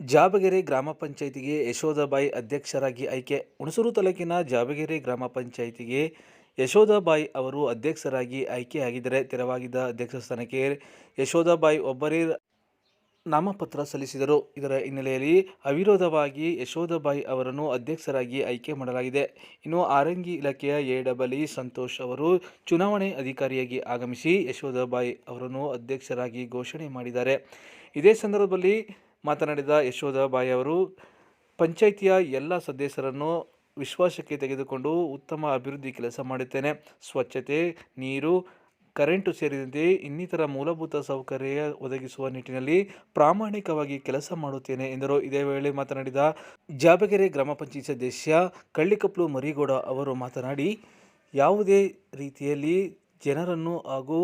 ಜಾಬಗೆರೆ ಗ್ರಾಮ ಪಂಚಾಯಿತಿಗೆ ಯಶೋಧಾಬಾಯಿ ಅಧ್ಯಕ್ಷರಾಗಿ ಆಯ್ಕೆ. ಹುಣಸೂರು ತಾಲೂಕಿನ ಜಾಬಗೆರೆ ಗ್ರಾಮ ಪಂಚಾಯಿತಿಗೆ ಯಶೋಧಾಬಾಯಿ ಅವರು ಅಧ್ಯಕ್ಷರಾಗಿ ಆಯ್ಕೆಯಾಗಿದ್ದರೆ ತೆರವಾಗಿದ್ದ ಅಧ್ಯಕ್ಷ ಸ್ಥಾನಕ್ಕೆ ಯಶೋಧಾಬಾಯಿ ಒಬ್ಬರೇ ನಾಮಪತ್ರ ಸಲ್ಲಿಸಿದರು. ಇದರ ಹಿನ್ನೆಲೆಯಲ್ಲಿ ಅವಿರೋಧವಾಗಿ ಯಶೋಧಾಬಾಯಿ ಅವರನ್ನು ಅಧ್ಯಕ್ಷರಾಗಿ ಆಯ್ಕೆ ಮಾಡಲಾಗಿದೆ. ಇನ್ನು ಆರಂಗಿ ಇಲಾಖೆಯ ಎ ಡಬಲ್ ಸಂತೋಷ್ ಅವರು ಚುನಾವಣೆ ಅಧಿಕಾರಿಯಾಗಿ ಆಗಮಿಸಿ ಯಶೋಧಾಬಾಯಿ ಅವರನ್ನು ಅಧ್ಯಕ್ಷರಾಗಿ ಘೋಷಣೆ ಮಾಡಿದ್ದಾರೆ. ಇದೇ ಸಂದರ್ಭದಲ್ಲಿ ಮಾತನಾಡಿದ ಯಶೋದಾಬಾಯಿ ಅವರು, ಪಂಚಾಯಿತಿಯ ಎಲ್ಲ ಸದಸ್ಯರನ್ನು ವಿಶ್ವಾಸಕ್ಕೆ ತೆಗೆದುಕೊಂಡು ಉತ್ತಮ ಅಭಿವೃದ್ಧಿ ಕೆಲಸ ಮಾಡುತ್ತೇನೆ. ಸ್ವಚ್ಛತೆ, ನೀರು, ಕರೆಂಟು ಸೇರಿದಂತೆ ಇನ್ನಿತರ ಮೂಲಭೂತ ಸೌಕರ್ಯ ಒದಗಿಸುವ ನಿಟ್ಟಿನಲ್ಲಿ ಪ್ರಾಮಾಣಿಕವಾಗಿ ಕೆಲಸ ಮಾಡುತ್ತೇನೆ ಎಂದರು. ಇದೇ ವೇಳೆ ಮಾತನಾಡಿದ ಜಾಬಗೆರೆ ಗ್ರಾಮ ಪಂಚಾಯತ್ ಸದಸ್ಯ ಕಳ್ಳಿಕಪ್ಲು ಮರಿಗೌಡ ಅವರು ಮಾತನಾಡಿ, ಯಾವುದೇ ರೀತಿಯಲ್ಲಿ ಜನರನ್ನು ಹಾಗೂ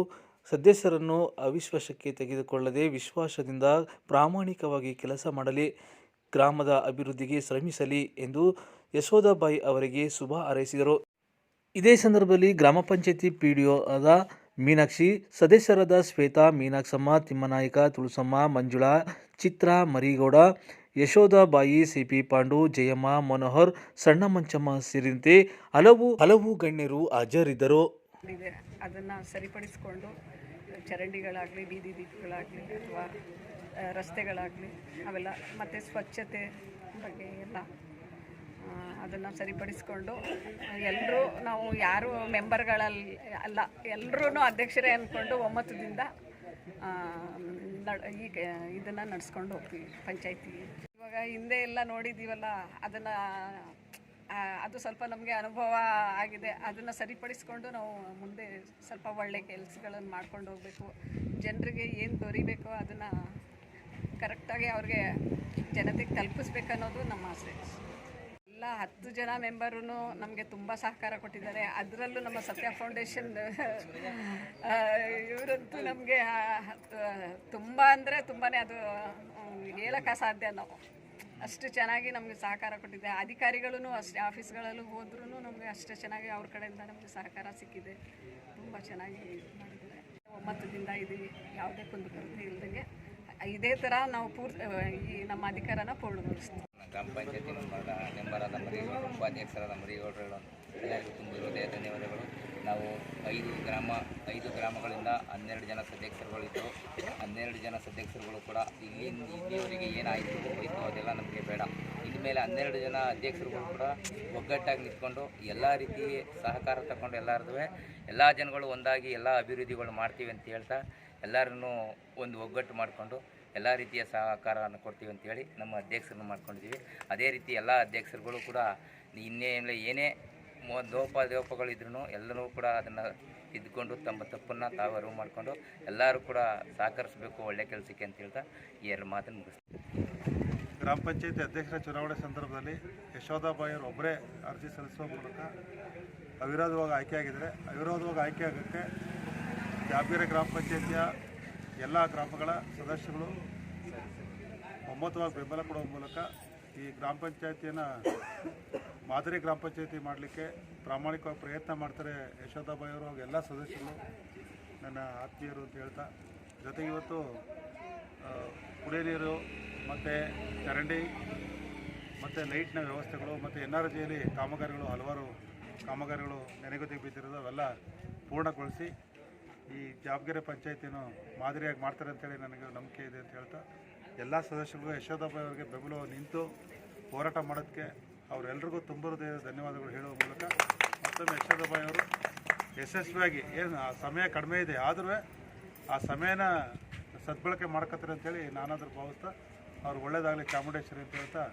ಸದಸ್ಯರನ್ನು ಅವಿಶ್ವಾಸಕ್ಕೆ ತೆಗೆದುಕೊಳ್ಳದೆ ವಿಶ್ವಾಸದಿಂದ ಪ್ರಾಮಾಣಿಕವಾಗಿ ಕೆಲಸ ಮಾಡಲಿ, ಗ್ರಾಮದ ಅಭಿವೃದ್ಧಿಗೆ ಶ್ರಮಿಸಲಿ ಎಂದು ಯಶೋದಾಬಾಯಿ ಅವರಿಗೆ ಶುಭ ಹಾರೈಸಿದರು. ಇದೇ ಸಂದರ್ಭದಲ್ಲಿ ಗ್ರಾಮ ಪಂಚಾಯತಿ ಪಿ ಡಿ ಒದ ಮೀನಾಕ್ಷಿ, ಸದಸ್ಯರಾದ ಶ್ವೇತಾ, ಮೀನಾಕ್ಷಮ್ಮ, ತಿಮ್ಮನಾಯಕ, ತುಳಸಮ್ಮ, ಮಂಜುಳಾ, ಚಿತ್ರ, ಮರಿಗೌಡ, ಯಶೋದಾಬಾಯಿ, ಸಿಪಿ ಪಾಂಡು, ಜಯಮ್ಮ, ಮನೋಹರ್, ಸಣ್ಣ ಮಂಚಮ್ಮ ಸೇರಿದಂತೆ ಹಲವು ಹಲವು ಗಣ್ಯರು ಹಾಜರಿದ್ದರು. ಅದನ್ನು ಸರಿಪಡಿಸಿಕೊಂಡು ಚರಂಡಿಗಳಾಗಲಿ, ಬೀದಿ ದೀಪಗಳಾಗಲಿ ಅಥವಾ ರಸ್ತೆಗಳಾಗಲಿ ಅವೆಲ್ಲ ಮತ್ತು ಸ್ವಚ್ಛತೆ ಬಗ್ಗೆ ಎಲ್ಲ ಅದನ್ನು ಸರಿಪಡಿಸ್ಕೊಂಡು ಎಲ್ಲರೂ ನಾವು ಯಾರು ಮೆಂಬರ್ಗಳಲ್ಲಿ ಅಲ್ಲ ಎಲ್ಲರೂ ಅಧ್ಯಕ್ಷರೇ ಅಂದ್ಕೊಂಡು ಒಮ್ಮತದಿಂದ ಈಗ ಇದನ್ನು ನಡೆಸ್ಕೊಂಡು ಹೋಗ್ತೀವಿ ಪಂಚಾಯತಿ. ಇವಾಗ ಹಿಂದೆ ಎಲ್ಲ ನೋಡಿದ್ದೀವಲ್ಲ ಅದನ್ನು ಅದು ಸ್ವಲ್ಪ ನಮಗೆ ಅನುಭವ ಆಗಿದೆ. ಅದನ್ನು ಸರಿಪಡಿಸ್ಕೊಂಡು ನಾವು ಮುಂದೆ ಸ್ವಲ್ಪ ಒಳ್ಳೆ ಕೆಲಸಗಳನ್ನು ಮಾಡ್ಕೊಂಡು ಹೋಗಬೇಕು. ಜನರಿಗೆ ಏನು ದೊರಿಬೇಕೋ ಅದನ್ನು ಕರೆಕ್ಟಾಗಿ ಅವ್ರಿಗೆ ಜನತೆಗೆ ತಲುಪಿಸ್ಬೇಕನ್ನೋದು ನಮ್ಮ ಆಸೆ. ಎಲ್ಲ ಹತ್ತು ಜನ ಮೆಂಬರೂ ನಮಗೆ ತುಂಬ ಸಹಕಾರ ಕೊಟ್ಟಿದ್ದಾರೆ. ಅದರಲ್ಲೂ ನಮ್ಮ ಸತ್ಯ ಫೌಂಡೇಶನ್ ಇವರಂತೂ ನಮಗೆ ತುಂಬ ಅಂದರೆ ತುಂಬಾ ಅದು ಹೇಳೋಕ್ಕೆ ಸಾಧ್ಯ ನಾವು. ಅಷ್ಟು ಚೆನ್ನಾಗಿ ನಮಗೆ ಸಹಕಾರ ಕೊಟ್ಟಿದೆ. ಅಧಿಕಾರಿಗಳೂ ಅಷ್ಟೇ, ಆಫೀಸ್ಗಳಲ್ಲೂ ಹೋದ್ರೂ ನಮಗೆ ಅಷ್ಟೇ ಚೆನ್ನಾಗಿ ಅವ್ರ ಕಡೆಯಿಂದ ನಮಗೆ ಸಹಕಾರ ಸಿಕ್ಕಿದೆ. ತುಂಬ ಚೆನ್ನಾಗಿ ಮಾಡಿದ್ದಾರೆ. ಒಮ್ಮತದಿಂದ ಇದ್ದೀವಿ ಯಾವುದೇ ಕುಂದುಕೊರತೆ ಇಲ್ಲದಂಗೆ ಇದೇ ಥರ ನಾವು ಪೂರ್ತಿ ಈ ನಮ್ಮ ಅಧಿಕಾರನ ಪೂರ್ಣಗೊಳಿಸ್ತೀವಿ. ಗ್ರಾಮ ಪಂಚಾಯತಿ ಮೆಂಬರ್ ಮೆಂಬರಾದ ಮರಿ ಉಪಾಧ್ಯಕ್ಷರಾದ ಮರಿಗೌಡರು ಎಲ್ಲರಿಗೂ ತುಂಬ ಹೃದಯ ಧನ್ಯವಾದಗಳು. ನಾವು ಐದು ಗ್ರಾಮ, ಐದು ಗ್ರಾಮಗಳಿಂದ ಹನ್ನೆರಡು ಜನ ಸದಸ್ಯರುಗಳಿದ್ದರು ಹನ್ನೆರಡು ಜನ ಸದಸ್ಯರುಗಳು ಕೂಡ ಇಲ್ಲಿ ಇಲ್ಲಿಯವರೆಗೆ ಏನಾಯಿತು ಹೋಯಿತು ಅದೆಲ್ಲ ನಮಗೆ ಬೇಡ. ಇನ್ಮೇಲೆ ಹನ್ನೆರಡು ಜನ ಅಧ್ಯಕ್ಷರುಗಳು ಕೂಡ ಒಗ್ಗಟ್ಟಾಗಿ ನಿಂತ್ಕೊಂಡು ಎಲ್ಲ ರೀತಿ ಸಹಕಾರ ತಗೊಂಡು ಎಲ್ಲರದು ಎಲ್ಲ ಜನಗಳು ಒಂದಾಗಿ ಎಲ್ಲ ಅಭಿವೃದ್ಧಿಗಳು ಮಾಡ್ತೀವಿ ಅಂತ ಹೇಳ್ತಾ ಎಲ್ಲರನ್ನೂ ಒಂದು ಒಗ್ಗಟ್ಟು ಮಾಡಿಕೊಂಡು ಎಲ್ಲ ರೀತಿಯ ಸಹಕಾರವನ್ನು ಕೊಡ್ತೀವಿ ಅಂತೇಳಿ ನಮ್ಮ ಅಧ್ಯಕ್ಷರನ್ನು ಮಾಡ್ಕೊಂಡಿದ್ದೀವಿ. ಅದೇ ರೀತಿ ಎಲ್ಲ ಅಧ್ಯಕ್ಷರುಗಳು ಕೂಡ ಇನ್ನೇನು ಏನೇ ಮೊ ಲೋಪ ಲೋಪಗಳಿದ್ರೂ ಎಲ್ಲರೂ ಕೂಡ ಅದನ್ನು ಇದ್ಕೊಂಡು ತಮ್ಮ ತಪ್ಪನ್ನು ತಾವು ಅರಿವು ಮಾಡಿಕೊಂಡು ಎಲ್ಲರೂ ಕೂಡ ಸಹಕರಿಸಬೇಕು ಒಳ್ಳೆ ಕೆಲಸಕ್ಕೆ ಅಂತ ಹೇಳ್ತಾ ಈ ಎರಡು ಮಾತನ್ನು ಮುಗಿಸ್ತೀನಿ. ಗ್ರಾಮ ಪಂಚಾಯತಿ ಅಧ್ಯಕ್ಷರ ಚುನಾವಣೆ ಸಂದರ್ಭದಲ್ಲಿ ಯಶೋಧಾಬಾಯ್ ಅವರು ಒಬ್ಬರೇ ಅರ್ಜಿ ಸಲ್ಲಿಸುವ ಮೂಲಕ ಅವಿರೋಧವಾಗಿ ಆಯ್ಕೆಯಾಗಿದ್ದಾರೆ. ಅವಿರೋಧವಾಗಿ ಆಯ್ಕೆ ಆಗೋಕ್ಕೆ ಜಾಬಗೆರೆ ಗ್ರಾಮ ಪಂಚಾಯತಿಯ ಎಲ್ಲ ಗ್ರಾಮಗಳ ಸದಸ್ಯಗಳು ಒಮ್ಮತವಾಗಿ ಬೆಂಬಲ ಕೊಡುವ ಮೂಲಕ ಈ ಗ್ರಾಮ ಪಂಚಾಯತಿಯನ್ನು ಮಾದರಿ ಗ್ರಾಮ ಪಂಚಾಯತಿ ಮಾಡಲಿಕ್ಕೆ ಪ್ರಾಮಾಣಿಕವಾಗಿ ಪ್ರಯತ್ನ ಮಾಡ್ತಾರೆ ಯಶೋದಾಬಾಯಿ ಅವರು ಎಲ್ಲ ಸದಸ್ಯರು, ನನ್ನ ಆತ್ಮೀಯರು ಅಂತ ಹೇಳ್ತಾ. ಜೊತೆಗೆ ಇವತ್ತು ಕುಡಿಯ ನೀರು ಮತ್ತು ಚರಂಡಿ, ಮತ್ತು ಲೈಟ್ನ ವ್ಯವಸ್ಥೆಗಳು, ಮತ್ತು ಎನ್ ಆರ್ ಜಿಯಲ್ಲಿ ಕಾಮಗಾರಿಗಳು, ಹಲವಾರು ಕಾಮಗಾರಿಗಳು ನೆನೆಗುದಿಗೆ ಬಿದ್ದಿರೋದು ಅವೆಲ್ಲ ಪೂರ್ಣಗೊಳಿಸಿ ಈ ಜಾಬ್ಗೆರೆ ಪಂಚಾಯತಿಯನ್ನು ಮಾದರಿಯಾಗಿ ಮಾಡ್ತಾರೆ ಅಂತೇಳಿ ನನಗೆ ನಂಬಿಕೆ ಇದೆ ಅಂತ ಹೇಳ್ತಾ. ಎಲ್ಲ ಸದಸ್ಯರಿಗೂ ಯಶೋದಾಬಾಯಿ ಅವರಿಗೆ ಬೆಂಬಲ ನಿಂತು ಹೋರಾಟ ಮಾಡೋದಕ್ಕೆ ಅವರೆಲ್ಲರಿಗೂ ತುಂಬ ಹೃದಯದ ಧನ್ಯವಾದಗಳು ಹೇಳುವ ಮೂಲಕ ಮತ್ತೊಮ್ಮೆ ಯಶೋದಾಬಾಯಿ ಅವರು ಯಶಸ್ವಿಯಾಗಿ ಏನು ಆ ಸಮಯ ಕಡಿಮೆ ಇದೆ ಆದರೂ ಆ ಸಮಯನ ಸದ್ಬಳಕೆ ಮಾಡ್ಕೋತಾರೆ ಅಂತೇಳಿ ನಾನಾದರೂ ಭಾವಿಸ್ತಾ ಅವ್ರು ಒಳ್ಳೇದಾಗಲಿ ಚಾಮುಂಡೇಶ್ವರಿ ಅಂತ ಹೇಳ್ತಾ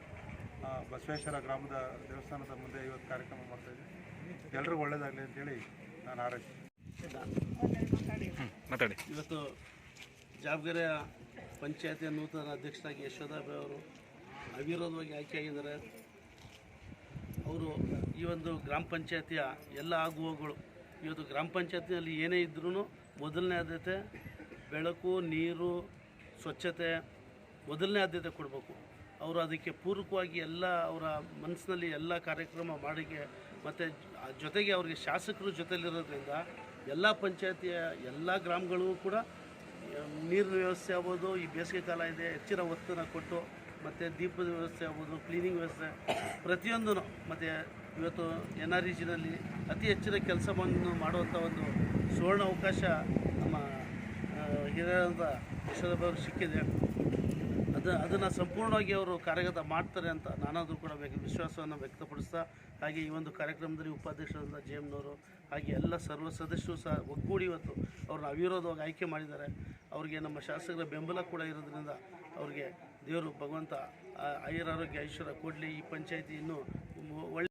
ಬಸವೇಶ್ವರ ಗ್ರಾಮದ ದೇವಸ್ಥಾನದ ಮುಂದೆ ಇವತ್ತು ಕಾರ್ಯಕ್ರಮ ಮಾಡ್ತಾಯಿದ್ದೆ ಎಲ್ರಿಗೂ ಒಳ್ಳೇದಾಗಲಿ ಅಂತೇಳಿ ನಾನು ಹಾರೈಸ್ತೀನಿ. ಮಾತಾಡಿ. ಇವತ್ತು ಜಾಬ್ಗೆರೆಯ ಪಂಚಾಯತಿಯ ನೂತನ ಅಧ್ಯಕ್ಷರಾಗಿ ಯಶೋದಾಬಾಯಿ ಅವರು ಅವಿರೋಧವಾಗಿ ಆಯ್ಕೆಯಾಗಿದ್ದಾರೆ ಅವರು ಈ ಒಂದು ಗ್ರಾಮ ಪಂಚಾಯತಿಯ ಎಲ್ಲ ಆಗುವಗಳು. ಇವತ್ತು ಗ್ರಾಮ ಪಂಚಾಯತಿನಲ್ಲಿ ಏನೇ ಇದ್ರೂ ಮೊದಲನೇ ಆದ್ಯತೆ ಬೆಳಕು, ನೀರು, ಸ್ವಚ್ಛತೆ ಮೊದಲನೇ ಆದ್ಯತೆ ಕೊಡಬೇಕು. ಅವರು ಅದಕ್ಕೆ ಪೂರಕವಾಗಿ ಎಲ್ಲ ಅವರ ಮನಸ್ಸಿನಲ್ಲಿ ಎಲ್ಲ ಕಾರ್ಯಕ್ರಮ ಮಾಡಿಕೆ ಮತ್ತು ಜೊತೆಗೆ ಅವರಿಗೆ ಶಾಸಕರು ಜೊತೆಲಿರೋದ್ರಿಂದ ಎಲ್ಲ ಪಂಚಾಯತಿಯ ಎಲ್ಲ ಗ್ರಾಮಗಳಿಗೂ ಕೂಡ ನೀರಿನ ವ್ಯವಸ್ಥೆ ಆಗ್ಬೋದು, ಈ ಬೇಸಿಗೆ ಕಾಲ ಇದೆ, ಹೆಚ್ಚಿನ ಒತ್ತನ್ನು ಕೊಟ್ಟು ಮತ್ತು ದೀಪದ ವ್ಯವಸ್ಥೆ ಆಗ್ಬೋದು ಕ್ಲೀನಿಂಗ್ ವ್ಯವಸ್ಥೆ ಪ್ರತಿಯೊಂದೂ ಮತ್ತು ಇವತ್ತು ಎನ್ ಆರ್ ಇ ಅತಿ ಹೆಚ್ಚಿನ ಕೆಲಸವನ್ನು ಮಾಡುವಂಥ ಒಂದು ಸುವರ್ಣ ಅವಕಾಶ ನಮ್ಮ ಆ, ಹಿರಿಯರಾದ ಯಶೋಧಬ್ಬರು ಸಿಕ್ಕಿದೆ. ಅದು ಅದನ್ನು ಸಂಪೂರ್ಣವಾಗಿ ಅವರು ಕಾರ್ಯಗತ ಮಾಡ್ತಾರೆ ಅಂತ ನಾನಾದರೂ ಕೂಡ ವಿಶ್ವಾಸವನ್ನು ವ್ಯಕ್ತಪಡಿಸ್ತಾ ಹಾಗೆ ಈ ಒಂದು ಕಾರ್ಯಕ್ರಮದಲ್ಲಿ ಉಪಾಧ್ಯಕ್ಷರಾದ ಜೆ ಎಮ್ನವರು ಹಾಗೆ ಎಲ್ಲ ಸರ್ವ ಸದಸ್ಯರು ಸಹ ಒಗ್ಗೂಡಿ ಇವತ್ತು ಅವ್ರನ್ನ ಅವಿರೋಧವಾಗಿ ಆಯ್ಕೆ ಮಾಡಿದ್ದಾರೆ. ಅವರಿಗೆ ನಮ್ಮ ಶಾಸಕರ ಬೆಂಬಲ ಕೂಡ ಇರೋದ್ರಿಂದ ಅವ್ರಿಗೆ ದೇವರು ಭಗವಂತ ಆ, ಆಯುರಾರೋಗ್ಯ ಐಶ್ವರ್ಯ ಕೊಡಲಿ ಈ ಪಂಚಾಯಿತಿ ಇನ್ನೂ ಒಳ್ಳೆ